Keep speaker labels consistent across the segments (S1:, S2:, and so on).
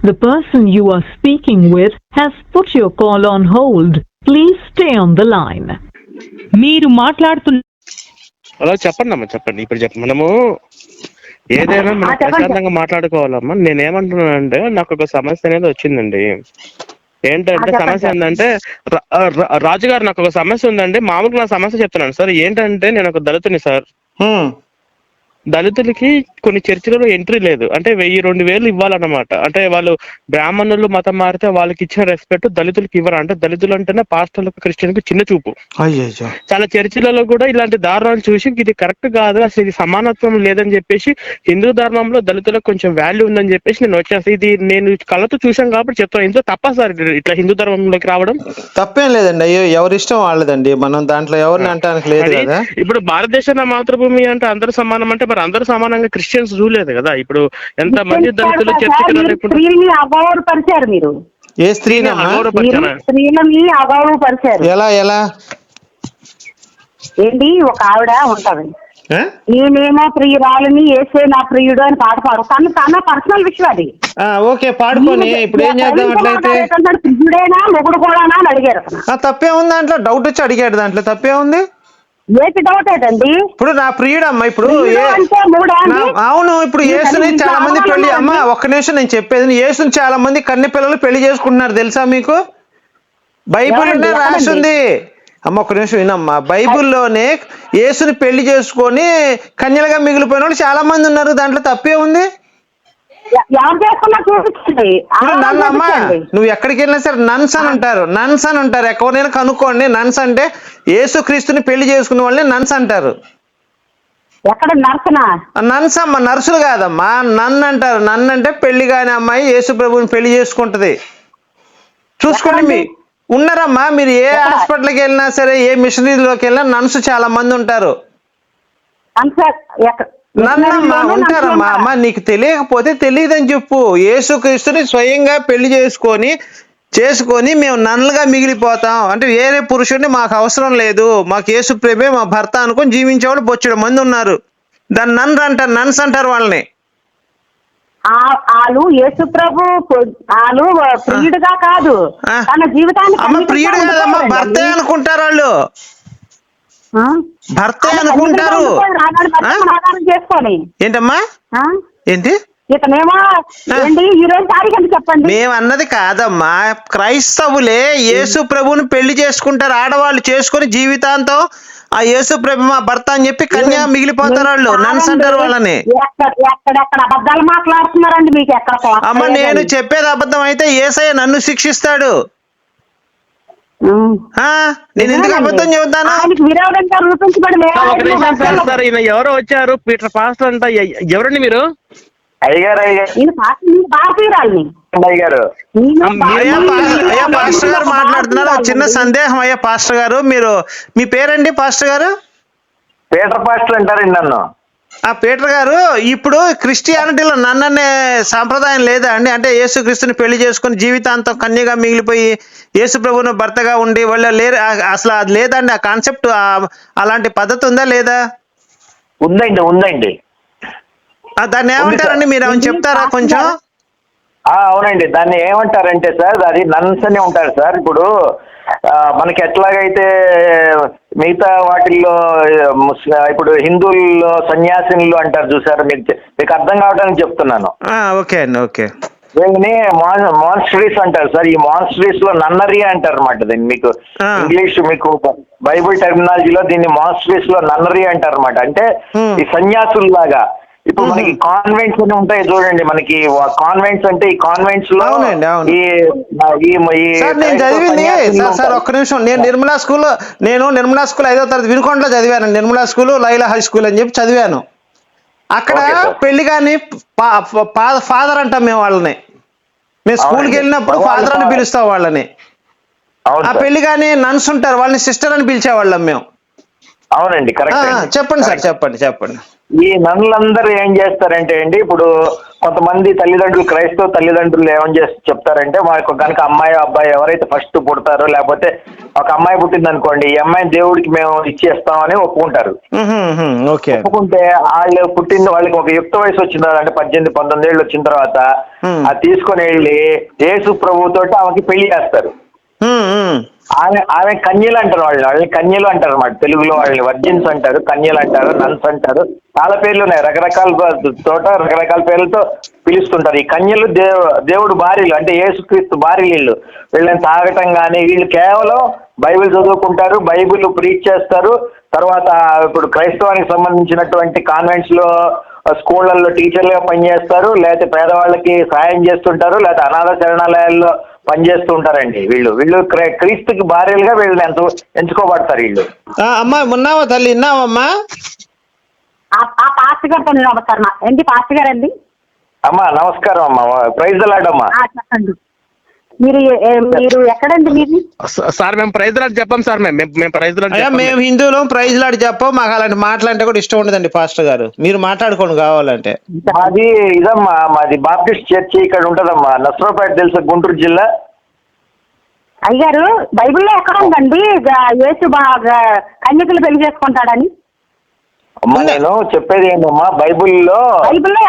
S1: The person you are speaking with has put your call on hold. Please stay on the line.
S2: మీరు మాట్లాడుతున్న
S3: అలా చెప్పండి అమ్మా చెప్పండి ఇప్పుడు చెప్పండి మనము ఏదైనా మనం. ప్రశాంతంగా మాట్లాడుకోవాలమ్మా నేనేమంటున్నానంటే నాకు ఒక సమస్య అనేది వచ్చిందండి ఏంటంటే సమస్య. ఏంటంటే రాజుగారు నాకు ఒక సమస్య ఉందండి మామూలుగా నా సమస్య చెప్తున్నాను సార్ ఏంటంటే నేను ఒక దళితుని సార్
S4: హ్మ్.
S3: దళితులకి కొన్ని చర్చిలలో ఎంట్రీ లేదు. అంటే వెయ్యి రెండు వేలు ఇవ్వాలన్నమాట. అంటే వాళ్ళు బ్రాహ్మణులు మతం మారితే వాళ్ళకి ఇచ్చిన రెస్పెక్ట్ దళితులకి ఇవ్వరు? అంటే దళితులు అంటేనే పాస్టర్లకు క్రిస్టియన్కి చిన్న చూపు. చాలా చర్చిలలో కూడా ఇలాంటి దారుణాలు చూసి ఇది కరెక్ట్ కాదు అసలు ఇది సమానత్వం లేదని చెప్పేసి హిందూ ధర్మంలో దళితులకు కొంచెం వాల్యూ ఉందని చెప్పేసి నేను వచ్చేసి ఇది నేను కళ్ళతో చూశాను కాబట్టి చెప్తాను ఇంట్లో తప్ప సార్ ఇట్లా హిందూ ధర్మంలోకి రావడం?
S4: తప్పేం లేదండి. అయ్యో ఎవరిష్టం వాళ్ళదండి. మనం దాంట్లో ఎవరిని అంటానికి లేదు కదా.
S3: ఇప్పుడు భారతదేశం నా మాతృభూమి అంటే అందరూ సమానం అంటే మరి అందరూ సమానంగా క్రిస్టియన్స్ చూడలేదు కదా? ఇప్పుడు ఎంత మంది దళితులు చర్చికి
S5: మీరు
S3: రాలేకుండా
S5: స్త్రీని అగౌరవపరిచారు మీరు.
S4: ఏ
S3: అగౌరవపరిచారా?
S5: స్త్రీలని అగౌరవపరిచారు.
S4: ఎలా ఎలా?
S5: ఏంటి? ఒక ఆవిడ ఉంటది? నేనేమో ప్రియురాలని ఏసే నా ప్రియుడు అని పాట పాడు. తన తన పర్సనల్ విషయం అది.
S4: ఆ, ఓకే పాడుకొని ఇప్పుడు ఏం చేద్దాం అట్లయితే?
S5: ప్రియుడేనా మొగుడు కూడా అని అడిగారు
S4: తప్పే ఉంది దాంట్లో. డౌట్ వచ్చి అడిగాడు దాంట్లో. తప్పే ఉంది?
S5: ఏంటి డౌట్ ఏంటండి
S4: ఇప్పుడు నా ప్రియుడమ్మా ఇప్పుడు అవును ఇప్పుడు యేసుని
S5: కనీసం
S4: చాలా మంది పెళ్ళి అమ్మా? ఒక్క నిమిషం నేను చెప్పేది యేసుని చాలా మంది కన్నె పిల్లలు పెళ్ళి చేసుకుంటున్నారు తెలుసా మీకు? బైబిల్లోనే
S5: ఎవరండి?
S4: రాసి
S5: ఎవరండి?
S4: ఉంది. అమ్మ ఒక్క నిమిషం వినమ్మా. బైబిల్లోనే యేసుని పెళ్ళి చేసుకొని కన్యలుగా మిగిలిపోయిన వాళ్ళు చాలా మంది ఉన్నారు. దాంట్లో తప్పే ఉంది?
S5: ఎవరు చేసుకున్నా చూపించండి.
S4: నువ్వు ఎక్కడికి వెళ్ళినా సరే నన్స్ అని అంటారు. నన్స్ అని అంటారు. ఎక్కడైనా కనుక్కోండి. నన్స్ అంటే యేసు క్రీస్తుని పెళ్ళి చేసుకునే వాళ్ళని నన్స్ అంటారు.
S5: ఎక్కడ నర్సనా?
S4: నన్స్ అమ్మ నర్సులు కాదమ్మా. నన్ను అంటారు. నన్ను అంటే పెళ్ళి కాని అమ్మాయి యేసు ప్రభుని పెళ్ళి చేసుకుంటది. చూసుకోండి మీ. ఉన్నారమ్మా. మీరు ఏ? హాస్పిటల్కి వెళ్ళినా సరే ఏ మిషనరీలోకి వెళ్ళినా నన్స్ చాలా మంది ఉంటారు. నన్నమ్మా ఉంటారమ్మా. అమ్మ నీకు తెలియకపోతే తెలియదని చెప్పు. యేసుక్రీస్తుని స్వయంగా పెళ్ళి చేసుకొని చేసుకొని మేము నన్నులుగా మిగిలిపోతాం. అంటే వేరే పురుషుడిని మాకు అవసరం లేదు. మాకు యేసు ప్రేమే మా భర్త అనుకొని జీవించేవాళ్ళు బొచ్చుడు మంది ఉన్నారు. దాన్ని నన్ను అంటారు నన్స్ అంటారు వాళ్ళని.
S5: వాళ్ళు యేసు ప్రభు వాళ్ళు ప్రియుడుగా కాదు. తన జీవితాన్ని
S4: ప్రియుడు కాదమ్మా
S5: ఉండిపోయాడండి.
S4: భర్తే అనుకుంటారు వాళ్ళు? భర్తే అనుకుంటారు. ఏంటమ్మా? ఏంటి?
S5: ఇతనేమో ఏంటి? ఈ రోజు తారీఖు అని చెప్పండి.
S4: మేము అన్నది కాదమ్మా. క్రైస్తవులే యేసు ప్రభుని పెళ్ళి చేసుకుంటారు. ఆడవాళ్ళు చేసుకొని జీవితాంతం ఆ యేసు ప్రభు మా భర్త అని చెప్పి కన్యా మిగిలిపోతారు వాళ్ళు. నన్స్ అంటారు వాళ్ళని.
S5: అబద్ధాలు మాట్లాడుతున్నారండి మీకు ఎక్కడ కోపం
S4: అమ్మ నేను. చెప్పేది అబద్ధం అయితే ఏసయ్య నన్ను శిక్షిస్తాడు. నేను ఎందుకు. అబద్ధం చెబుతాను?
S3: సార్, ఈయన ఎవరో వచ్చారు? పీటర్ పాస్టర్ అంట. ఎవరండి మీరు?
S6: అయ్యగారు అయ్యగారు.
S4: అయ్యా పాస్టర్ గారు మాట్లాడుతున్నారు. చిన్న సందేహం అయ్యా పాస్టర్ గారు. మీరు మీ పేరండి పాస్టర్ గారు?
S6: పీటర్ పాస్టర్ అంటారండి నన్ను.
S4: ఆ పీటర్ గారు ఇప్పుడు క్రిస్టియానిటీలో నన్ననే సాంప్రదాయం లేదా అండి? అంటే యేసు క్రీస్తుని పెళ్ళి చేసుకుని జీవితాంతం కన్యగా మిగిలిపోయి యేసు ప్రభువును భర్తగా ఉండి వాళ్ళ లేరు అసలు అది లేదండి? ఆ కాన్సెప్ట్ అలాంటి పద్ధతి ఉందా లేదా?
S6: ఉందండి ఉందండి.
S4: దాన్ని ఏమంటారండి? మీరు ఏమైనా చెప్తారా కొంచెం?
S6: అవునండి. దాన్ని ఏమంటారంటే సార్ అది నన్స్ అని ఉంటారు సార్. ఇప్పుడు మనకి ఎట్లాగైతే మిగతా వాటిల్లో ఇప్పుడు హిందువుల్లో సన్యాసినులు అంటారు చూసారు? మీకు మీకు అర్థం కావడానికి చెప్తున్నాను.
S4: ఓకే అండి ఓకే.
S6: దీన్ని మాన్స్టరీస్ అంటారు సార్. ఈ మాన్స్టరీస్లో నన్నరీ అంటారు అనమాట దీన్ని మీకు. ఇంగ్లీష్ మీకు బైబిల్ టెర్మినాలజీలో దీన్ని మాన్స్టరీస్లో నన్నరీ అంటారు అనమాట అంటే. ఈ సన్యాసుల్లాగా ఇప్పుడు మనకి కాన్వెంట్స్ అని ఉంటాయి చూడండి మనకి కాన్వెంట్స్ అంటే ఈ కాన్వెంట్స్లో
S4: అవునండి, అవును.
S6: ఈ ఈ- ఈ
S4: సార్ నేను చదివింది సార్ సార్. ఒక్క నిమిషం నేను నిర్మలా స్కూల్ నేను నిర్మలా స్కూల్ ఐదో తరగతి వినుకొండలో చదివాను Nirmala school Laila high school అని చెప్పి చదివాను అక్కడ. పెళ్ళి కానీ ఫాదర్ అంటాం మేము వాళ్ళని మేము స్కూల్కి. వెళ్ళినప్పుడు
S6: వాళ్ళు
S4: ఫాదర్ అని పిలుస్తాం వాళ్ళని ఆ. పెళ్ళి కానీ నన్స్ ఉంటారు వాళ్ళని సిస్టర్ అని పిలిచేవాళ్ళం మేము
S6: అవునండి కరెక్ట్
S4: చెప్పండి సార్ చెప్పండి చెప్పండి.
S6: ఈ నన్నులందరూ ఏం చేస్తారంటే అండి ఇప్పుడు కొంతమంది తల్లిదండ్రులు క్రైస్తవ తల్లిదండ్రులు ఏమని చేసి చెప్తారంటే మాకు కనుక అమ్మాయి అబ్బాయి ఎవరైతే ఫస్ట్ పుడతారో లేకపోతే ఒక అమ్మాయి పుట్టింది అనుకోండి ఈ అమ్మాయిని దేవుడికి మేము ఇచ్చేస్తామని ఒప్పుకుంటారు. ఒప్పుకుంటే వాళ్ళు పుట్టిన వాళ్ళకి ఒక యుక్త వయసు వచ్చిన తర్వాత అంటే పద్దెనిమిది పంతొమ్మిది ఏళ్ళు వచ్చిన తర్వాత. అది తీసుకొని వెళ్ళి యేసు ప్రభువుతో ఆమెకి పెళ్ళి చేస్తారు. ఆమె ఆమె కన్యలు అంటారు వాళ్ళు వాళ్ళని కన్యలు అంటారు అన్నమాట. తెలుగులో వాళ్ళని వర్జిన్స్ అంటారు కన్యలు అంటారు నన్స్ అంటారు. చాలా పేర్లు ఉన్నాయి. రకరకాల చోట తోట రకరకాల పేర్లతో పిలుస్తుంటారు. ఈ కన్యలు దేవు దేవుడు భార్యలు అంటే యేసుక్రీస్తు భార్యలు వీళ్ళు. వీళ్ళని తాగటం కానీ వీళ్ళు కేవలం బైబిల్ చదువుకుంటారు బైబిల్ ప్రీచ్ చేస్తారు. తర్వాత ఇప్పుడు క్రైస్తవానికి సంబంధించినటువంటి కాన్వెంట్స్లో స్కూళ్ళల్లో టీచర్లుగా పనిచేస్తారు. లేకపోతే పేదవాళ్ళకి సహాయం చేస్తుంటారు. లేకపోతే అనాథ శరణాలయాల్లో పనిచేస్తూ ఉంటారండి వీళ్ళు. వీళ్ళు క్రై- క్రీస్తుకి భార్యలుగా వీళ్ళని ఎంతో ఎంచుకోబడతారు వీళ్ళు.
S4: ఆ, అమ్మా ఉన్నావా తల్లి? విన్నావమ్మా
S5: ఆ- ఆ పాస్టర్ గారితో నేను మా- ఏంటి పాస్టర్ గారు అండి
S6: అమ్మా నమస్కారం అమ్మా. ప్రైజ్ లాడమ్మా
S5: ఆ, చెప్పండి. మీరు మీరు ఎక్కడండి మీది?
S3: స- సార్ మేము ప్రైజ్ లాడ్ చెప్పాం సార్ మేము మేము- మేము ప్రైజ్ చెప్పాం
S4: మేము హిందువులం ప్రైజ్ లాడి చెప్పం మాకు అలాంటి మాటలంటే కూడా ఇష్టం ఉండదండి పాస్టర్ గారు. మీరు మాట్లాడుకోండి కావాలంటే.
S6: మాది ఇదమ్మా మాది బాప్టిస్ట్ చర్చి ఇక్కడ ఉంటదమ్మా నసరాపేట తెలుసా గుంటూరు జిల్లా.
S5: అయ్యారు బైబిల్లో ఎక్కడ ఉందండి? యేసు బాగా కన్యకలు పెళ్ళి చేసుకుంటాడని?
S6: అమ్మా నేను చెప్పేది ఏంటమ్మా బైబిల్లో
S5: బైబిల్లో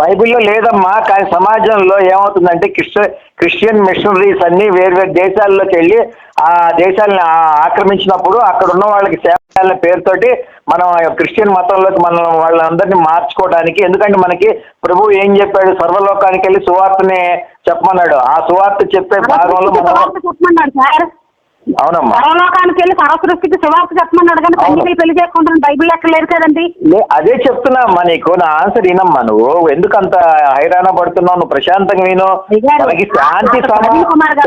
S6: బైబిల్ లేదమ్మా కానీ సమాజంలో ఏమవుతుందంటే క్రిస్ట క్రిస్టియన్ మిషనరీస్ అన్ని వేరు వేరు దేశాల్లోకి వెళ్ళి ఆ దేశాలను ఆక్రమించినప్పుడు అక్కడ ఉన్న వాళ్ళకి సేవ చేయాలనే పేరుతోటి మనం క్రిస్టియన్ మతంలోకి మనం వాళ్ళందరినీ మార్చుకోవడానికి ఎందుకంటే మనకి ప్రభు ఏం చెప్పాడు? సర్వలోకానికి వెళ్ళి సువార్తని చెప్పమన్నాడు. ఆ సువార్త చెప్పే భాగంలో మనం అవునమ్మా.
S5: పరలోకానికి వెళ్ళి సరస్వతికి సువార్త చెప్పమన్నాడు కానీ. కన్యకలు పెళ్ళి చేసుకుంటాను బైబిల్ ఎక్కడ లేదు కదండి.
S6: అదే చెప్తున్నా అమ్మా నీకు. నా ఆన్సర్ వినమ్మా నువ్వు. ఎందుకు అంత హైరాణ పడుతున్నావు? నువ్వు ప్రశాంతంగా విను. మనకి శాంతి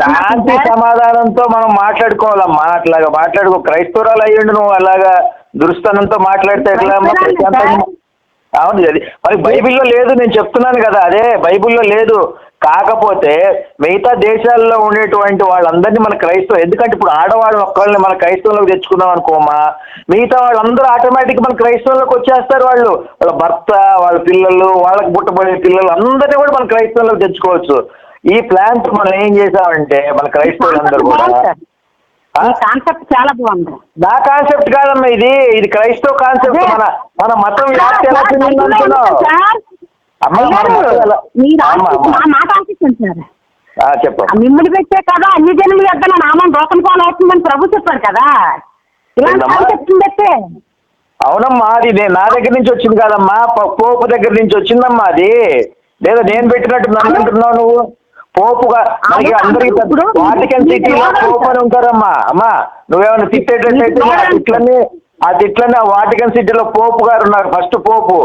S6: శాంతి. సమాధానంతో మనం మాట్లాడుకోవాలమ్మా. అట్లాగా మాట్లాడుకో. క్రైస్తవురాలు అయ్యుండి నువ్వు అలాగా దురుస్తనంతో మాట్లాడితే ఎట్లా అమ్మా? ప్రశాంతంగా. అవును అది మరి బైబిల్లో లేదు నేను చెప్తున్నాను కదా అదే బైబిల్లో లేదు. కాకపోతే మిగతా దేశాల్లో ఉండేటువంటి వాళ్ళందరినీ మన క్రైస్తవ ఎందుకంటే ఇప్పుడు ఆడవాళ్ళని ఒక్కళ్ళని మన క్రైస్తవంలోకి తెచ్చుకుందాం అనుకోమా? మిగతా వాళ్ళందరూ ఆటోమేటిక్ మన క్రైస్తవంలోకి వచ్చేస్తారు వాళ్ళు. వాళ్ళ భర్త వాళ్ళ పిల్లలు వాళ్ళకి పుట్టబోయే పిల్లలు అందరినీ కూడా మన క్రైస్తవంలోకి తెచ్చుకోవచ్చు. ఈ ప్లాన్ మనం ఏం చేసామంటే మన క్రైస్తవులందరూ కూడా?
S5: కాన్సెప్ట్ చాలా బాగుంది.
S6: నా కాన్సెప్ట్ కాదమ్మా ఇది. ఇది క్రైస్తవ కాన్సెప్ట్. మన మన మతం వ్యాప్తి ఎలా చెందింది అనుకున్నావు?
S5: సార్.
S6: అమ్మా, మన
S5: అయ్యారు,
S6: మతం ఎలా-
S5: మీరు
S6: అమ్మా,
S5: ఆలోచించి-
S6: అమ్మా.
S5: మా మాట ఆలోచించండి సార్?
S6: ఆ, చెప్పు.
S5: ఆ మిమ్మల్ని పెట్టే కదా అన్ని యొద్ద నా నామం రోకం పాలు అవుతుందని ప్రభు చెప్పాడు కదా.
S6: అవునమ్మా అది నే- దగ్గర నుంచి వచ్చింది కాదమ్మా. పోపు దగ్గర నుంచి వచ్చిందమ్మా అది. లేదా నేను పెట్టినట్టు నన్ను అంటున్నావు నువ్వు? పోపుగా అందరికి వాటికన్ సిటీలో పోపు అని ఉంటారమ్మా అమ్మా. నువ్వేమైనా తిట్లని ఆ తిట్లని ఆ వాటికన్ సిటీలో పోపు గారు ఉన్నారు ఫస్ట్ పోపు.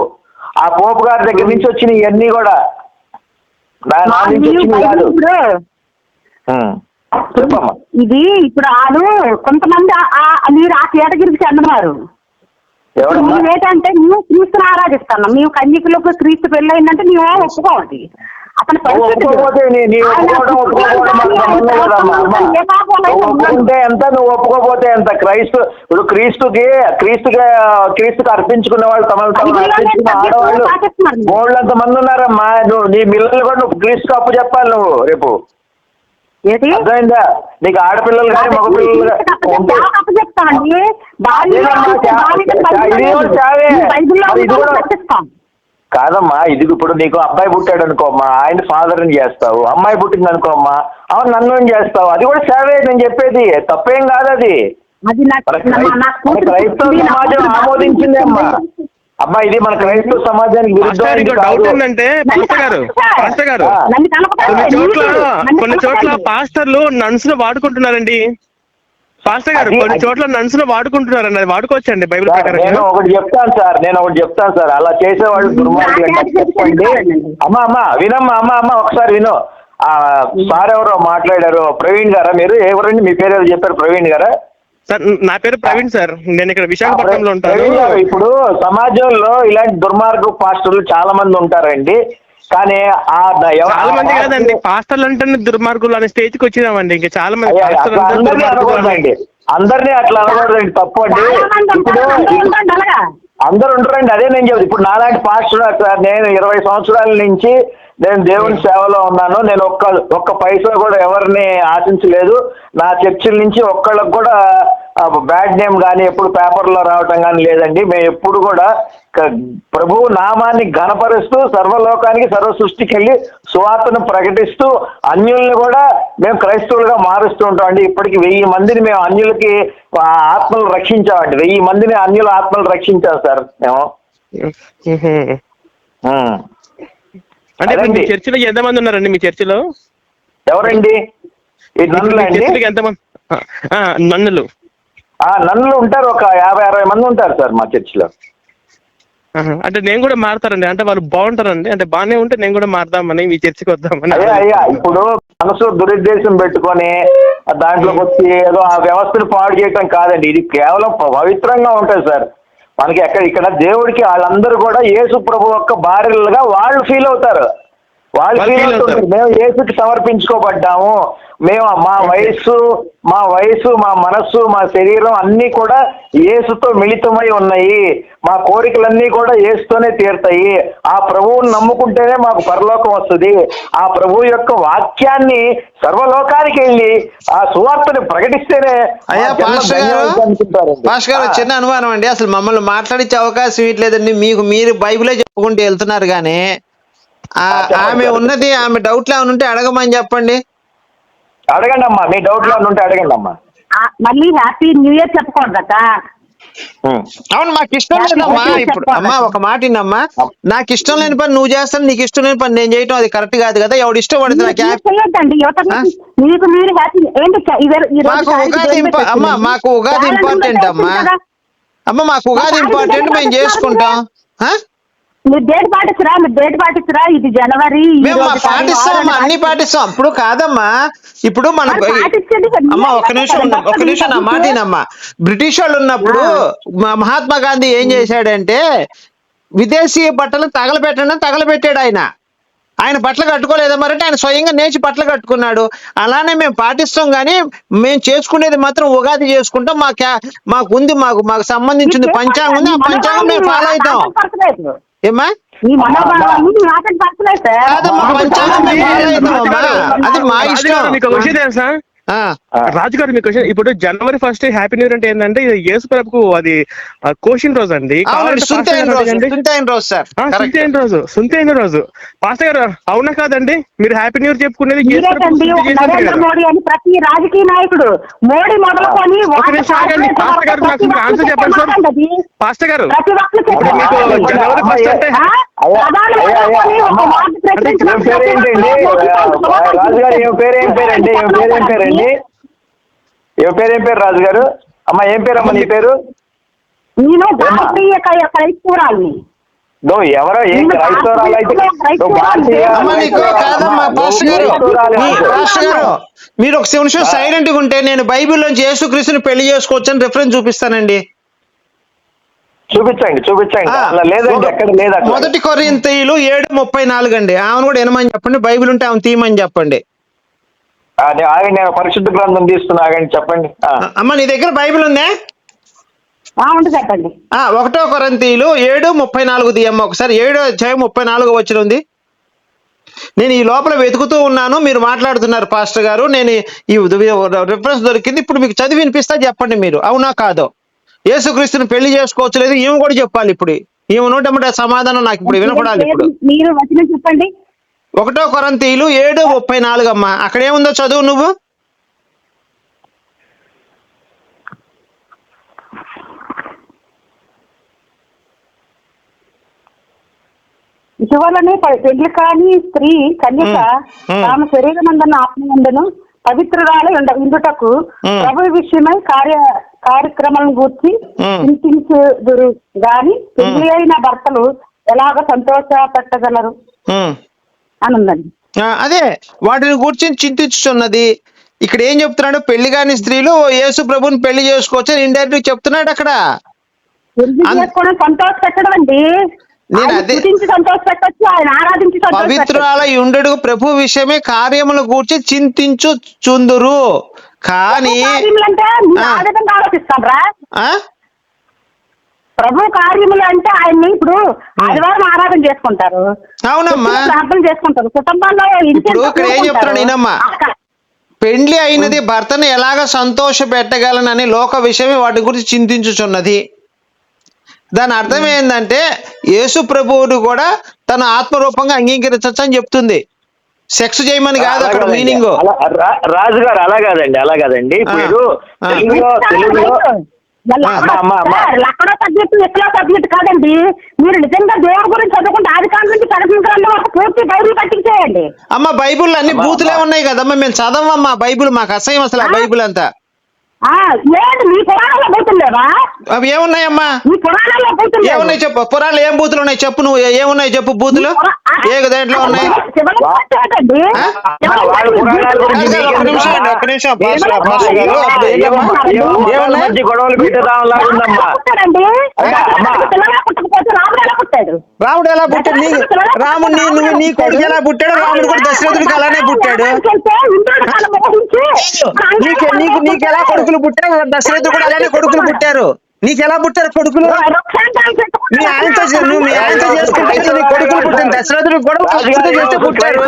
S6: ఆ పోపు గారి దగ్గర నుంచి వచ్చినాయి ఇవన్నీ కూడా. నా నుంచి కాదు. చెప్పమ్మా.
S5: ఇది ఇప్పుడు వాళ్ళు కొంతమంది మీరు ఆ కేటగిరికి మేము ఏంటంటే మేము క్రీస్తుని ఆరాధిస్తున్నాం మేము కన్యకులకు క్రీస్తు పెళ్ళయిందంటే మేము ఒప్పుకోవాలి. అతని
S6: ఒప్పుకుంటే ఎంత నువ్వు ఒప్పుకోకపోతే ఎంత? క్రైస్తు ఇప్పుడు క్రీస్తుకి క్రీస్తుగా క్రీస్తుకి అర్పించుకునే వాళ్ళు తమను
S5: వీళ్ళని
S6: ఆడవాళ్ళు. బోళ్ళంత మంది ఉన్నారమ్మా. నువ్వు నీ పిల్లలు కూడా నువ్వు క్రీస్తుకి అప్పు చెప్పాలి నువ్వు రేపు. అర్థమైందా? నీకు ఆడపిల్లలు కానీ మగ పిల్లలు
S5: చెప్తామండి.
S6: ఇది కూడా కాదమ్మా ఇది ఇప్పుడు నీకు అబ్బాయి పుట్టాడు అనుకోమ్మా ఆయన ఫాదర్ని చేస్తావు అమ్మాయి పుట్టింది అనుకోమ్మా అవును నన్ను ఏం చేస్తావు? అది కూడా సేవే నేను చెప్పేది తప్పేం కాదు అది. క్రైస్తవ సమాజం ఆమోదించిందే అమ్మా. అమ్మా ఇది మన క్రైస్తవ సమాజానికి.
S3: కొన్ని చోట్ల కొన్ని చోట్ల. పాస్టర్లు నన్స్ను వాడుకుంటున్నారండి. పాస్టర్ గారు కొన్ని చోట్ల నన్స్ను వాడుకుంటున్నారండి అది వాడుకోవచ్చండి బైబిల్
S6: సార్, నేను
S3: ప్రకారం
S6: ఒకటి చెప్తాను సార్ నేను ఒకటి చెప్తాను సార్. అలా చేసేవాళ్ళు దుర్మార్గులు చెప్పండి. అమ్మా అమ్మా వినమ్మా అమ్మా అమ్మా ఒకసారి విను. ఆ, సార్ ఎవరో మాట్లాడారు? ప్రవీణ్ గారా మీరు? ఎవరండి మీ పేరు ఏదో చెప్పారు ప్రవీణ్ గారా?
S3: సార్ నా పేరు ప్రవీణ్ సార్. నేను ఇక్కడ విశాఖపట్నంలో ఉంటాను.
S6: ఇప్పుడు సమాజంలో ఇలాంటి దుర్మార్గ పాస్టర్లు చాలా మంది ఉంటారండి. కానీ ఆ
S3: చాలా మంది కాదండి పాస్టర్లు అంటే దుర్మార్గులు అనే స్టేజ్కి వచ్చినామండి. ఇంకా చాలా మంది
S6: అనకూడదండి అందరినీ అట్లా అనకూడదండి తప్పు అండి. ఇప్పుడు
S5: అందరూ ఉంటారు అలాగా?
S6: అందరు ఉంటారండి అదే నేను చెప్తాను ఇప్పుడు నాలాంటి పాస్టర్ నేను ఇరవై సంవత్సరాల నుంచి నేను దేవుని సేవలో ఉన్నాను. నేను ఒక్క ఒక్క పైసా కూడా ఎవరిని ఆశించలేదు. నా చర్చిల నుంచి ఒక్కళ్ళకి కూడా బ్యాడ్ నేమ్ కానీ ఎప్పుడు పేపర్లో రావటం కానీ లేదండి. మేము ఎప్పుడు కూడా ప్రభువు నామాన్ని ఘనపరుస్తూ సర్వలోకానికి సర్వ సృష్టికి వెళ్ళి సువార్తను ప్రకటిస్తూ అన్యుల్ని కూడా మేము క్రైస్తవులుగా మారుస్తూ ఉంటామండి ఇప్పటికి వెయ్యి మందిని మేము అన్యులకి ఆత్మలు రక్షించామండి వెయ్యి మందిని అన్యుల ఆత్మలు రక్షించాం సార్ మేము.
S3: అంటే మీ. చర్చిలో ఎంతమంది ఉన్నారండి మీ చర్చిలో?
S6: ఎవరండి? ఈ
S3: ఇప్పుడు
S6: నన్నులు
S3: మీ
S6: అండి.
S3: చర్చిలో ఎంతమంది? నన్నులు.
S6: నన్నులు ఉంటారు. ఒక యాభై అరవై మంది ఉంటారు సార్ మా చర్చిలో.
S3: అంటే నేను కూడా మారుతారండి అంటే వాళ్ళు బాగుంటారండి. అంటే బాగానే ఉంటే నేను కూడా మారుదామని మీ చర్చికి వద్దామని.
S6: అదే అయ్యా ఇప్పుడు మనసు దురుద్దేశం పెట్టుకొని దాంట్లోకి వచ్చి ఏదో ఆ వ్యవస్థను పాడు చేయటం కాదండి. ఇది కేవలం పవిత్రంగా ఉంటుంది సార్. మనకి ఎక్కడ ఇక్కడ దేవుడికి వాళ్ళందరూ కూడా యేసు ప్రభు యొక్క భార్యలుగా వాళ్ళు ఫీల్ అవుతారు. వాళ్ళు. మేము యేసుకి సమర్పించుకోబడ్డాము. మేము మా వయస్సు మా వయసు మా మనస్సు మా శరీరం అన్నీ కూడా యేసుతో మిళితమై ఉన్నాయి. మా కోరికలన్నీ కూడా యేసుతోనే తీరుతాయి. ఆ ప్రభువుని నమ్ముకుంటేనే మాకు పరలోకం వస్తుంది. ఆ ప్రభువు యొక్క వాక్యాన్ని సర్వలోకానికి వెళ్ళి ఆ సువార్తని ప్రకటిస్తేనే ఆ.
S4: చిన్న అనుమానం అండి. అసలు మమ్మల్ని మాట్లాడించే అవకాశం ఇట్లేదండి. మీకు మీరు బైబిలే చెప్పుకుంటూ వెళ్తున్నారు కానీ ఆమె. ఉన్నది ఆమె డౌట్లు ఏమైనా ఉంటే అడగమని చెప్పండి
S6: అడగండి అమ్మా మీ డౌట్లు ఏమైనా ఉంటే అడగండి అమ్మా
S5: ఆ, మళ్ళీ హ్యాపీ న్యూ ఇయర్ చెప్పకూడదట.
S4: అవును మాకు ఇష్టం లేదమ్మా ఇప్పుడు. అమ్మా ఒక మాట విన్నమ్మా నాకు ఇష్టం లేని పని నువ్వు చేస్తాను నీకు ఇష్టం లేని పని నేను చేయటం అది కరెక్ట్ కాదు కదా ఎవడు ఇష్టం పడితే నాకు ఉగాది అమ్మా. మాకు ఉగాది ఇంపార్టెంట్ అమ్మా. అమ్మ మాకు ఉగాది ఇంపార్టెంట్ మేము చేసుకుంటాం ఆ?
S5: మీరు డేట్ పాటిస్తురా? మీరు డేట్ పాటిస్తురా? ఇది జనవరి
S4: మేము పాటిస్తాం అన్ని. పాటిస్తాం. ఇప్పుడు కాదమ్మా. ఇప్పుడు మన అమ్మా ఒక నిమిషం ఒక నిమిషం నా బ్రిటిష్ వాళ్ళు ఉన్నప్పుడు మహాత్మా గాంధీ ఏం చేశాడంటే విదేశీ బట్టలు తగలబెట్టడం తగలబెట్టాడు ఆయన. ఆయన బట్టలు కట్టుకోలేదా మరి అంటే ఆయన స్వయంగా నేర్చి బట్టలు కట్టుకున్నాడు. అలానే మేము పాటిస్తాం కానీ మేము చేసుకునేది మాత్రం ఉగాది చేసుకుంటాం. మా క్యా మాకు ఉంది మాకు మాకు సంబంధించింది పంచాంగం ఉంది. ఆ పంచాంగం మేము ఫాలో అవుతాం. ఏమా అది మా ఇష్టం.
S3: మీకు ఒక విషయం తెలుసా. రాజు గారు మీకు విషయం ఇప్పుడు January first happy new year అంటే ఏంటంటే ఇది యేసు ప్రభుకు అది కోషన్ రోజు అండి
S4: అవునండి
S3: కావాలంటే
S4: సుంత
S3: పాస్టర్
S4: అయిన
S3: గారు
S4: రోజు
S3: అడగండి.
S4: సుంత అయిన రోజు సార్
S3: ఆ,
S4: కరెక్ట్
S3: సుంతి అయిన రోజు సుంతి అయిన రోజు పాస్టర్ గారు అవునా కాదండి మీరు హ్యాపీ న్యూ ఇయర్ చెప్పుకునేది.
S5: మోడీ అని ప్రతి రాజకీయ నాయకుడు మోడీ మొదలుకొని
S3: పాస్టర్ గారు నాకు ఆన్సర్ చెప్పండి సార్. పాస్టర్ గారు మీకు. జనవరి ఫస్ట్ అంటే
S6: పేరు రాజుగారు ఏం పేరు ఏం పేరండి ఏం పేరు ఏం పేరండి ఏం పేరు ఏం పేరు రాజుగారు? అమ్మా ఏం పేరు అమ్మా నీ పేరు?
S5: నేను భారతీయ క్రై- క్రైస్తవురాలిని.
S6: నువ్వు ఎవరో ఏం క్రైస్తవురాలు అయితే
S4: గారు. గారు మీరు ఒక నిమిషం సైలెంట్గా ఉంటే నేను బైబిల్లోంచి యేసుక్రీస్తుని పెళ్ళి చేసుకోవచ్చు అని రిఫరెన్స్ చూపిస్తానండి.
S6: చూపించండి చూపించండి. లేదండి ఎక్కడ లేదు.
S4: మొదటి కొరింతీయులు ఏడు ముప్పై నాలుగు అండి. ఆమెను కూడా వినమని చెప్పండి బైబిల్ ఉంటే ఆమె తీయమని చెప్పండి.
S6: ఆగండి నేను పరిశుద్ధ గ్రంథం తీస్తున్నా ఆగండి చెప్పండి.
S4: అమ్మ నీ దగ్గర బైబిల్ ఉందా?
S5: ఉండి చెప్పండి.
S4: ఆ ఒకటో కొరంతీయులు ఏడు ముప్పై నాలుగు తీయమ్మ ఒకసారి ఏడో అధ్యాయం ముప్పై నాలుగు వచ్చిన ఉంది. నేను ఈ లోపల వెతుకుతూ ఉన్నాను మీరు మాట్లాడుతున్నారు పాస్టర్ గారు. నేను ఈ రిఫరెన్స్ దొరికింది ఇప్పుడు మీకు చదివి వినిపిస్తా చెప్పండి మీరు. అవునా కాదో? యేసుక్రీస్తుని పెళ్ళి చేసుకోవచ్చు లేదు ఈమె కూడా చెప్పాలి ఇప్పుడు. ఈమె నోటమ్మట సమాధానం నాకు ఇప్పుడు వినపడాలి ఇప్పుడు.
S5: మీరు వచ్చిన చెప్పండి.
S4: ఒకటో కొరంతీయులు ఏడు ముప్పై నాలుగు అమ్మ అక్కడ ఏముందో చదువు నువ్వు
S5: ఇటీవలనే పెళ్ళి కాని స్త్రీ కన్యక
S4: మ్.
S5: తాము శరీరమందన్న ఆత్మనందును పవిత్రురాలు ఉండ ఉండుటకు. ప్రభు విషయమై కార్య కార్యక్రమాలను గూర్చి. చింతించుదురు గాని పెళ్ళి అయిన భర్తలు ఎలాగ సంతోష పెట్టగలరు
S4: ఉమ్.
S5: అని
S4: అదే వాటిని కూర్చొని చింతించుతున్నది ఇక్కడ ఏం చెప్తున్నాడు? పెళ్ళి కాని స్త్రీలు యేసు ప్రభుని పెళ్ళి చేసుకోవచ్చు అని ఇండైరెక్ట్ చెప్తున్నాడు అక్కడ.
S5: చేసుకోవడం సంతోష పెట్టడం అండి.
S4: నేను అదే-. పవిత్రాల ఉండడు ప్రభు విషయమే కార్యములు కూర్చి చింతించు చుందురు కానీ
S5: అంటే మీరు
S4: ఆ.
S5: ఆ విధంగా ఆలోచిస్తారా
S4: ఆ
S5: ప్రభు కార్యములు అంటే ఆయన్ని ఇప్పుడు ఆదివారం ఆరాధన చేసుకుంటారు.
S4: అవునమ్మా.
S5: ప్రార్థన చేసుకుంటారు. కుటుంబాల్లో ఇంటి
S4: ఇప్పుడు ఇక్కడ ఏం? పెండ్లి అయినది భర్తను ఎలాగ సంతోష పెట్టగలనని లోక విషయమే వాటి గురించి చింతించుచున్నది. దాని అర్థం ఏంటంటే యేసు ప్రభువుడు కూడా తన ఆత్మరూపంగా అంగీకరించచ్చు అని చెప్తుంది. సెక్స్ చేయమని కాదు అక్కడ మీనింగ్.
S6: రాజు గారు అలా కాదండి అలా కాదండి. ఇప్పుడు. తెలుగులో తెలుగులో.
S5: లక్కడో సబ్జెక్టు ఎక్కడో సబ్జెక్ట్ కాదండి. మీరు నిజంగా దేవుడి గురించి చదువుకుంటే ఆది కాలం నుంచి గ్రంథం వరకు పూర్తి బైబిల్ పట్టించేయండి.
S4: అమ్మ బైబుల్ అన్ని బూతులే
S6: అమ్మా.
S4: ఉన్నాయి కదమ్మా మేము చదవమ్మా బైబిల్ మాకు అసహ్యం అసలు ఆ? బైబిల్ అంతా.
S5: ఏంటి మీ పురాణంలో బూతులేవా
S4: అవి ఏమున్నాయమ్మా?
S5: మీ పురాణంలో బూతులు లేవు.
S4: ఏమున్నాయి చెప్పు? పురాణాలు ఏం బూతులు ఉన్నాయి చెప్పు నువ్వు? ఏమున్నాయి చెప్పు బూతులు? ఏ దేంట్లో ఉన్నాయి? ఒక్క నిమిషం
S6: గొడవలు
S5: రాముడు ఎలా పుట్టాడు?
S4: నీ రాముడు నీ నువ్వు నీ కొడుకు ఎలా పుట్టాడు? రాముడు కూడా దశరథుడికి అలానే పుట్టాడు. నీకు నీకు నీకు ఎలా కొడుకులు పుట్టారు దశరథుడు కూడా అలానే కొడుకులు పుట్టారు. నీకు ఎలా పుట్టారు కొడుకులు? మీ ఆయనతో నువ్వు మీ ఆయనతో చేసుకుంటే నీ కొడుకులు పుట్టిన దశరథుడు కూడా చేస్తే పుట్టారు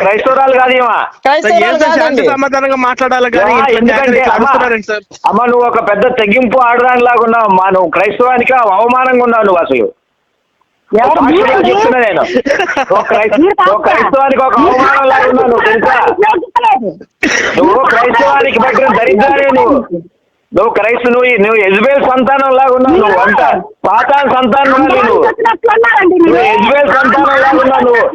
S6: క్రైస్తవురాలు కాదు.
S3: సమాధానంగా మాట్లాడాలి
S6: అమ్మా, నువ్వు ఒక పెద్ద తెగింపు ఆడదాని లాగా ఉన్నావు. అమ్మా నువ్వు క్రైస్తవానికి అవమానంగా ఉన్నావు నువ్వు అసలు. చెప్తున్నా నేను. క్రైస్తవానికి ఒక అవమానం లాగా ఉన్నావు నువ్వు తెలుసా? నువ్వు క్రైస్తవానికి పెట్టిన దరిద్రాన్ని నువ్వు. నువ్వు క్రైస్తు నువ్వు నువ్వు ఎజ్బేల్ సంతానం లాగా ఉన్నావు. నువ్వు అంట పాతాన్ సంతానం నువ్వు నువ్వు ఎజ్బేల్ సంతానం లాగా ఉన్నావు నువ్వు.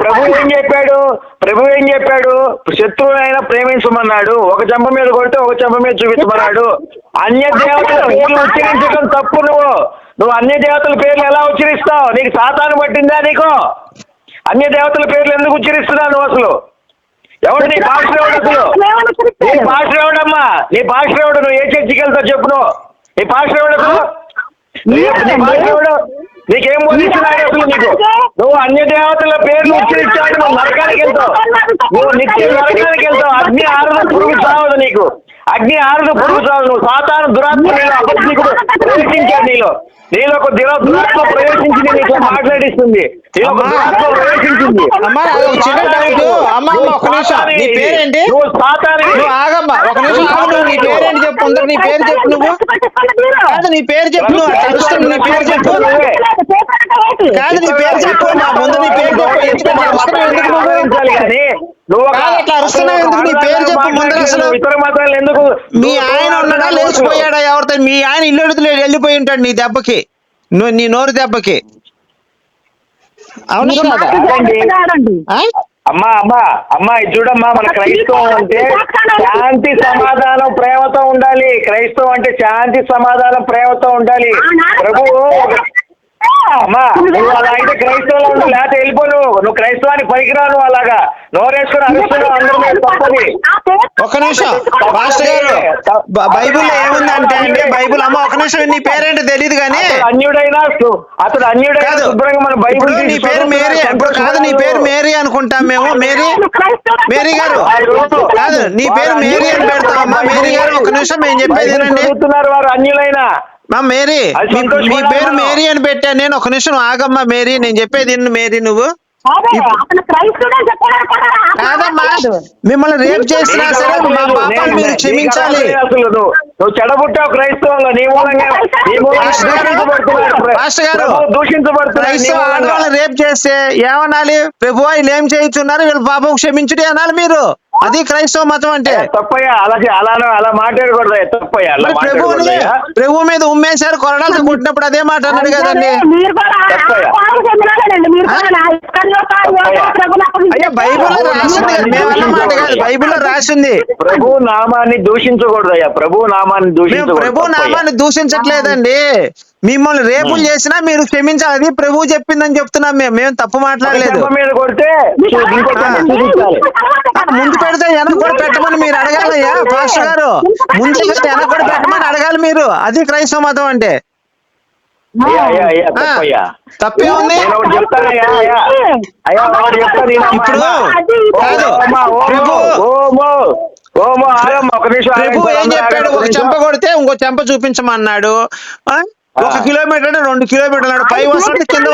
S6: ప్రభు ఏం చెప్పాడు? ప్రభు ఏం చెప్పాడు? శత్రువునైనా ప్రేమించమన్నాడు. ఒక చెంప మీద కొడితే ఒక చెంప మీద చూపించమన్నాడు. అన్య దేవతల పేర్లు ఉచ్చరించడం తప్పు నువ్వు. నువ్వు అన్య దేవతల పేర్లు ఎలా ఉచ్చరిస్తావు? నీకు సాతాను పట్టిందా నీకు? అన్య దేవతల పేర్లు ఎందుకు ఉచ్చరిస్తున్నావు నువ్వు అసలు? ఎవడు నీ పాస్టర్ ఎవడు అసలు? నీ పాస్టర్ ఎవడమ్మా? నీ పాస్టర్ ఎవడు నువ్వు ఏ చర్చికి వెళ్తావు చెప్పు నువ్వు? నీ పాస్టర్ ఎవడు అసలు? నీ- నీ పాస్టర్ ఎవడు? నీకేం బోధిస్తున్నాడు అసలు నీకు? నువ్వు అన్య దేవతల పేర్లు ఉచ్చరించాడు నువ్వు నరకానికి వెళ్తావు. నువ్వు నిత్యం నరకానికి వెళ్తావు. అగ్ని ఆరుదు పురుగు చావదు నీకు. అగ్ని ఆరుదు పురుగు నువ్వు. సాతాను దురాత్మ నీలో అబద్ధికుడు ప్రవేశించాడు నీలో. నీలో ఒక దురా- దురాత్మ ప్రవేశించి నీతో మాట్లాడిస్తుంది. నీలో ఒక దురాత్మ ప్రవేశించింది
S4: అమ్మా అది ఒక చిన్న డౌట్ అమ్మా అమ్మ ఒక నిమిషం. నీ పేరేంటి?
S6: నువ్వు సాతానివి.
S4: నువ్వు ఆగమ్మా ఒక నిమిషం ఆగు నువ్వు నీ పేరేంటి చెప్పు అందరు నీ పేరు చెప్పు నువ్వు. కాదు నీ పేరు చెప్పు నువ్వు. నీ పేరు చెప్పు. కాదు నీ పేరు చెప్పు నా ముందు నీ పేరు చెప్పు. ఎందుకు నువ్వు? అట్లా అరుస్తున్నావు ఎందుకు? నీ చెప్పు. అసలు. మీ ఆయన ఉన్నాడా? లేచిపోయాడా ఎవరితో? మీ ఆయన ఇల్లు వెళ్ళిపోయి ఉంటాడు నీ దెబ్బకి. నువ్వు నీ నోరు దెబ్బకి?
S6: అమ్మా అమ్మా అమ్మా ఇది చూడమ్మా మన క్రైస్తవం అంటే శాంతి సమాధానం ప్రేమతో ఉండాలి. క్రైస్తవం అంటే శాంతి సమాధానం ప్రేమతో ఉండాలి. ప్రభు అమ్మా నువ్వు అలా అయితే క్రైస్తవులు ఉండు లేకపోతే వెళ్ళిపో నువ్వు క్రైస్తవానికి పనికిరావు నువ్వు అలాగా. నోరేసుకుని అరుస్తున్నావు
S4: ఒక నిమిషం. మాస్టర్ గారు బ- బైబిల్లో ఏముందంటే అండి? బైబిల్ అమ్మ ఒక నిమిషం నీ పేరేంటో తెలియదు కానీ
S6: అన్యుడైనా అతడు అన్యుడైనా
S4: కాదు.
S6: శుభ్రంగా మన బైబిల్
S4: ఇప్పుడు నీ పేరు మేరీ ఇప్పుడు కాదు నీ పేరు మేరీ అనుకుంటాం మేము. మేరీ మేరీ గారు. కాదు నీ పేరు మేరీ అని పెడతామమ్మా మేరీ గారు ఒక నిమిషం మేము చెప్పేది
S6: బైబిల్ చదువుతున్నారు వారు అన్యులైనా.
S4: మా మేరీ మీ- పేరు. మేరీ అని పెట్టా నేను ఒక నిమిషం ఆగమ్మా మేరీ. నేను చెప్పేది మేరీ నువ్వు. కాదమ్మా మిమ్మల్ని రేపు చేసినా సరే మా. పాపాలు మీరు క్షమించాలి.
S6: నువ్వు చెడబుట్టావు క్రైస్తవంలో నీ మూలంగా నీ మూలంగా
S4: పాస్టర్ గారు,
S6: దూషించబడుతున్నాడు ప్ర-
S4: పాస్టర్ గారు,
S6: ప్రభు దూషించబడుతున్నాడు నీ
S4: క్రైస్తవ
S6: మూలంగా.
S4: ఆడవాళ్ళని రేపు చేస్తే ఏమనాలి? ప్రభు వీళ్ళు ఏం చేయించున్నారు వీళ్ళ పాపం క్షమించుడి అనాలి మీరు. అది క్రైస్తవ మతం అంటే.
S6: తప్పయ్యా అలా అలా అలా మాట్లాడకూడదు తప్పయ్యా
S4: ప్రభువుని. ప్రభు మీద ఉమ్మేశారు కొరడాలతో కొట్టినప్పుడు అదే మాట అన్నాడు కదండి. అయ్యా బైబిల్లో రాసింది మేము మాట కాదు బైబిల్లో రాసింది.
S6: ప్రభు నామాన్ని దూషించకూడదయ్యా ప్రభు నామాన్ని
S4: మేము
S6: దూషించకూడదు
S4: ప్రభు. నామాన్ని దూషించట్లేదండి. మిమ్మల్ని రేపులు చేసినా మీరు క్షమించాలి అది ప్రభు చెప్పిందని చెప్తున్నాం మేము మేము తప్పు మాట్లాడలేదు.
S6: మీద
S4: పెడితే కూడా పెట్టమని మీరు అడగాలయ్యా? పాస్టర్ గారు ముందు పెడితే పెట్టమని అడగాలి మీరు. అది క్రైస్తవ మతం అంటే. తప్పే ఉంది. ఇప్పుడు ప్రభు. ఏం చెప్పాడు? ఒక. చెంప కొడితే ఇంకో చెంప చూపించమన్నాడు? ఒక. కిలోమీటర్ అంటే రెండు కిలోమీటర్లు అన్నాడు. పై వస్త్రం కింద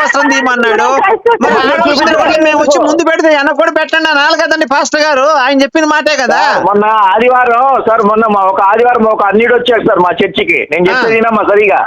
S4: ఆడవలసిన వాటిని మేము వచ్చి ముందు పెడితే వెనక కూడా పెట్టండి అనాలి కదండి పాస్టర్ గారు. ఆయన చెప్పిన మాటే కదా.
S6: మొన్న ఆదివారం సార్ మొన్న మా ఒక ఆదివారం ఒక అన్యుడు వచ్చాడు సార్ మా చర్చికి. నేను. చెప్పేది వినమ్మా సరిగా.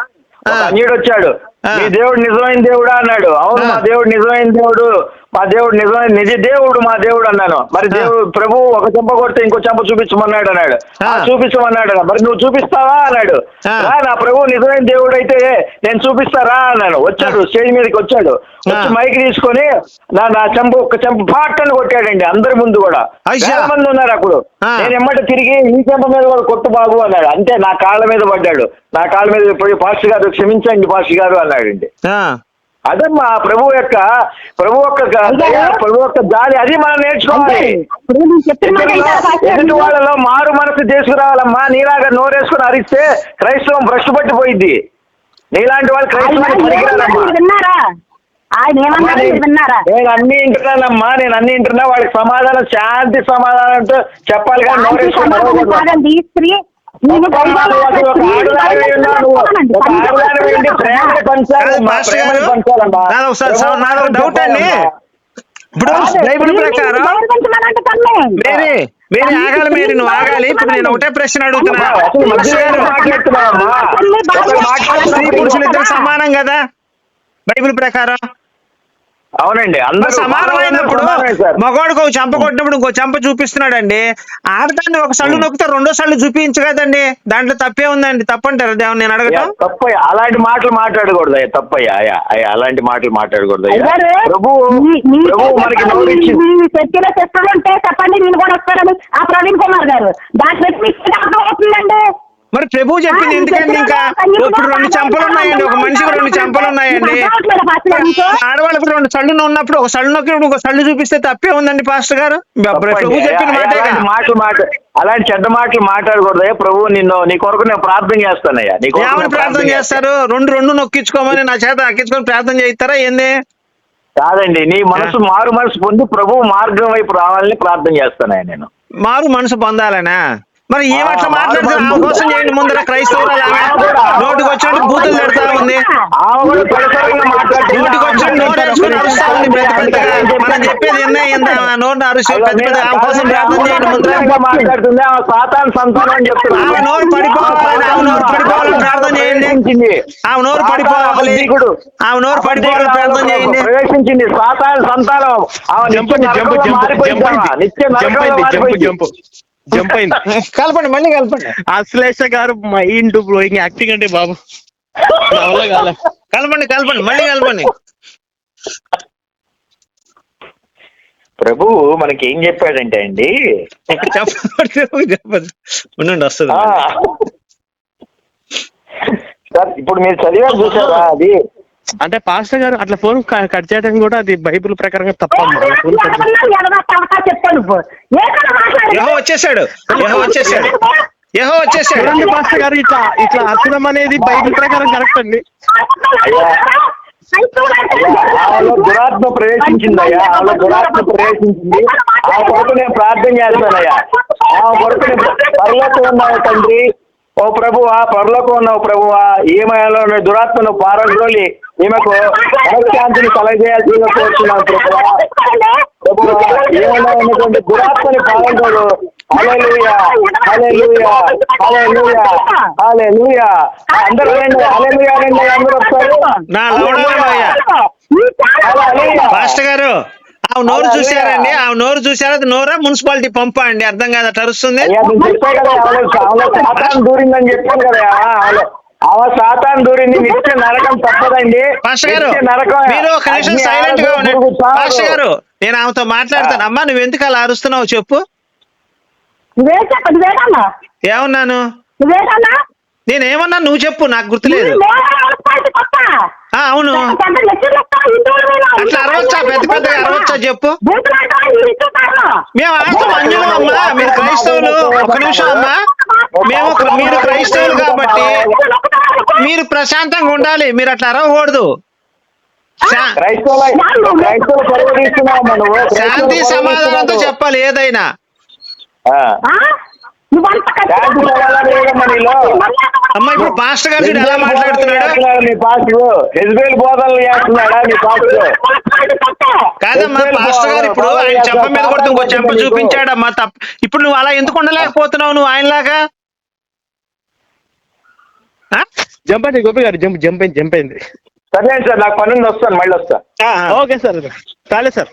S6: అన్యుడు వచ్చాడు. మీ దేవుడు నిజమైన దేవుడా? అన్నాడు. అవును. మా దేవుడు నిజమైన దేవుడు. మా దేవుడు నిజమైన నిజ దేవుడు మా దేవుడు అన్నాను మరి. దేవుడు ప్రభు ఒక చెంప కొడితే ఇంకో చెంప చూపించమన్నాడు అన్నాడు
S4: ఆ.
S6: "ఆ, చూపించమన్నాడు మరి నువ్వు చూపిస్తావా అన్నాడు
S4: ఆ.
S6: "రా, నా ప్రభు నిజమైన దేవుడు అయితే నేను చూపిస్తారా అన్నాను వచ్చాడు స్టేజ్ మీదకి వచ్చాడు వచ్చి. మైక్ తీసుకొని నా నా చెంప ఒక చెంప పాటలు కొట్టాడండి అందరి ముందు కూడా. వేల మంది ఉన్నారు అప్పుడు. నేను ఎమ్మట తిరిగి ఈ చెంప మీద కూడా కొట్టు బాబు అన్నాడు అంతే నా కాళ్ళ మీద పడ్డాడు నా కాళ్ళ మీద పోయి పాస్టర్ గారు క్షమించండి పాస్టర్ గారు అన్నాడండి. అదమ్మా ప్రభు యొక్క ప్రభు యొక్క ప్రభు యొక్క జాలి అది మనం నేర్చుకోవాలి? ఎదుటి వాళ్ళలో మారు మనసు తీసుకురావాలమ్మా నీలాగా నోరేసుకుని అరిస్తే క్రైస్తవం భ్రష్టు పట్టిపోయింది నీలాంటి వాళ్ళు నేను అన్ని వింటున్నానమ్మా నేను అన్ని వింటున్నా వాడికి సమాధానం శాంతి సమాధానంతో చెప్పాలి కానీ
S4: డౌట్ అండి. ఇప్పుడు బైబిల్ ప్రకారం. మేరీ మేరీ ఆగాలి మేరీ నువ్వు ఆగాలి. ఇప్పుడు నేను ఒకటే ప్రశ్న అడుగుతున్నా. స్త్రీ పురుషులు ఇద్దరు సమానం కదా? బైబిల్ ప్రకారం.
S6: అవునండి అందరూ
S4: సమానమైనప్పుడు. మగవాడికి ఒక చంప కొట్టినప్పుడు ఇంకో చంప చూపిస్తున్నాడండి. ఆడదాన్ని ఒక సళ్ళు నొక్కితే రెండో సళ్ళు చూపించు కదండి. దాంట్లో తప్పే ఉందండి తప్పంటారు దేవుని నేను అడగటం?
S6: తప్పయ్యా. అలాంటి మాటలు మాట్లాడకూడదు అయ్యా తప్పయ్యా. అయ్యా అయ్యా అలాంటి మాటలు మాట్లాడకూడదు ప్రభు మనకి
S5: చెప్పండి నేను కూడా వస్తానని ఆ ప్రవీణ్ కుమార్ గారు. దాంట్లో మీకు అర్థం అవుతుందండి.
S4: మరి ప్రభు చెప్పింది ఎందుకండి ఇంకా?
S5: చెప్పినా
S4: ఇప్పుడు రెండు చంపలు ఉన్నాయండి ఒక మనిషికి రెండు చంపలు ఉన్నాయండి? ఆడవాళ్ళకి రెండు సళ్ళు ఉన్నప్పుడు ఒక సళ్ళు నొక్కినప్పుడు ఒక సళ్ళు చూపిస్తే తప్పే ఉందండి పాస్టర్ గారు. ప్రభు చెప్పిన మాటే
S6: మాటలు మాట అలాంటి చెడ్డ మాటలు మాట్లాడకూడదు. అయ్యా ప్రభు నిన్ను నీ కొరకు నేను ప్రార్థన చేస్తానయ్యా. నీ కొరకు
S4: ఏమని
S6: నేను
S4: ప్రార్థన చేస్తారు? రెండు రెండు నొక్కించుకోమని నా చేత అక్కించుకొని ప్రార్థన చేయిస్తారా? ఏంది?
S6: కాదండి నీ మనసు మారు మనసు పొంది ప్రభు మార్గం వైపు రావాలని ప్రార్థన చేస్తానయ్యా నేను.
S4: మారు మనసు పొందాలనా? మరి ఏం
S6: ఆ,
S4: అట్లా
S6: మారు
S4: మాట్లాడుతున్నారు
S6: మనసు
S4: ఆమె కోసం చేయండి. ముందర క్రైస్తవురాలు ఆమె నోటికి వచ్చినట్టు బూతులు తిడతా ఉంది. నోటికి వచ్చినట్టు నోరు వేసుకుని అరుస్తా ఉంది పెద్ద పెద్దగా మనం చెప్పేది ఎన్నే ఏందా? నోరు అరుసు పెద్ద పెద్ద ఆమె కోసం ప్రార్థన చేయండి ముందర.
S6: ఆమె సాతాన్ సంతానం అని చెప్తున్నా
S4: ఆమె నోరు పడిపోవాలని ఆమె నోరు పడిపోవాలని ప్రార్థన చేయండి. ఆమె నోరు పడిపోవాలి. ఆమె నోరు పడిపోవాలని ప్రార్థన చేయండి.
S6: ప్రవేశించింది. సాతాన్ సంతానం. నిత్య
S3: jump jump jump jump. Jump అయింది.
S4: కలపండి మళ్ళీ కలపండి.
S3: అశ్లేష గారు మైండ్ బ్లోయింగ్ యాక్టింగ్ అంటే బాబు.
S4: కలపండి కలపండి మళ్ళీ కలపండి.
S6: ప్రభు మనకి ఏం చెప్పాడంటే అండి?
S4: చెప్పండి. ఉండండి వస్తుంది.
S6: ఆ. సార్ ఇప్పుడు మీరు చదివారు చూసారా అది?
S3: అంటే పాస్టర్ గారు అట్లా ఫోన్ కట్ చేయడం కూడా అది బైబిల్ ప్రకారంగా తప్ప
S4: వచ్చేసాడు యహో వచ్చేసాడు యహో వచ్చేసాడు
S3: చూడండి పాస్టర్ గారు ఇట్లా ఇట్లా అర్థం అనేది బైబిల్ ప్రకారం కరెక్ట్ అండి
S6: దురాత్మ ప్రవేశించిందయ్యా ఆమెలో దురాత్మ ప్రవేశించింది ఆ కొరకు నేను ప్రార్థన చేస్తానయ్యా ఆ కొరకు నేను పరలోకం తండ్రి ఓ ప్రభువా పరలోకం ఉన్నావు ప్రభువా ఈమెలో ఉన్న దురాత్మను పారద్రోలి ఈమెకు మనశ్శాంతిని కలగజేయాల్సిందిగా కోరుతున్నాను ప్రభువా ప్రభువా ఏమైనా ఉన్నటువంటి దురాత్మని పారద్రోలు. అందరూ రండి హల్లెలూయా రండి అందరూ వస్తారు
S4: గారు ఆ నోరు చూసారండి ఆ నోరు చూసారా నోరా? మున్సిపాలిటీ పంపా అండి అర్థం కాదు? అట్లా అరుస్తుంది
S6: ఆమె ఆమె దూరిందని చెప్పాను కదా ఆమె ఆమె సాతాన్ దూరింది నిత్య నరకం తప్పదండి.
S4: మీరు ఒక నిమిషం
S6: సైలెంట్గా
S4: ఉండండి. పాస్టర్ గారు నేను ఆమెతో మాట్లాడతాను. అమ్మా నువ్వు ఎందుకు అలా అరుస్తున్నావు? చెప్పు. ఏమన్నాను?
S5: నువ్వేదన్నా
S4: నేను ఏమన్నా నువ్వు చెప్పు నాకు గుర్తులేదు. ఆ, అవును. అట్లా అరవచ్చా? పెద్ద పెద్దగా అరవచ్చా చెప్పు? మేము ఆడతాం అంజనం అమ్మా మీరు క్రైస్తవులు. ఒక నిమిషం అమ్మా. మేము మీరు క్రైస్తవులు కాబట్టి మీరు ప్రశాంతంగా ఉండాలి మీరు అట్లా అరవకూడదు. శాంతి సమాధానంతో చెప్పాలి ఏదైనా. అమ్మ ఇప్పుడు పాస్టర్ గారు చూడు ఎలా మాట్లాడుతున్నాడు?
S6: నీ పాస్టర్ హెజ్బేల్ బోధనలు చేస్తున్నాడా నీ పాస్టర్
S4: కాదమ్మా పాస్టర్ గారు ఇప్పుడు ఆయన చెంప మీద కొడుతూ ఇంకో చెంప. చూపించాడమ్మా తప్ప ఇప్పుడు నువ్వు అలా ఎందుకు ఉండలేకపోతున్నావు నువ్వు ఆయనలాగా? ఆ?
S3: జంప్ అండి Gopi garu jump jump jump అయింది.
S6: సరే సార్ నాకు పని వస్తాను మళ్ళీ వస్తా.
S4: ఆ, ఆ.
S3: ఓకే సార్ చాలే సార్.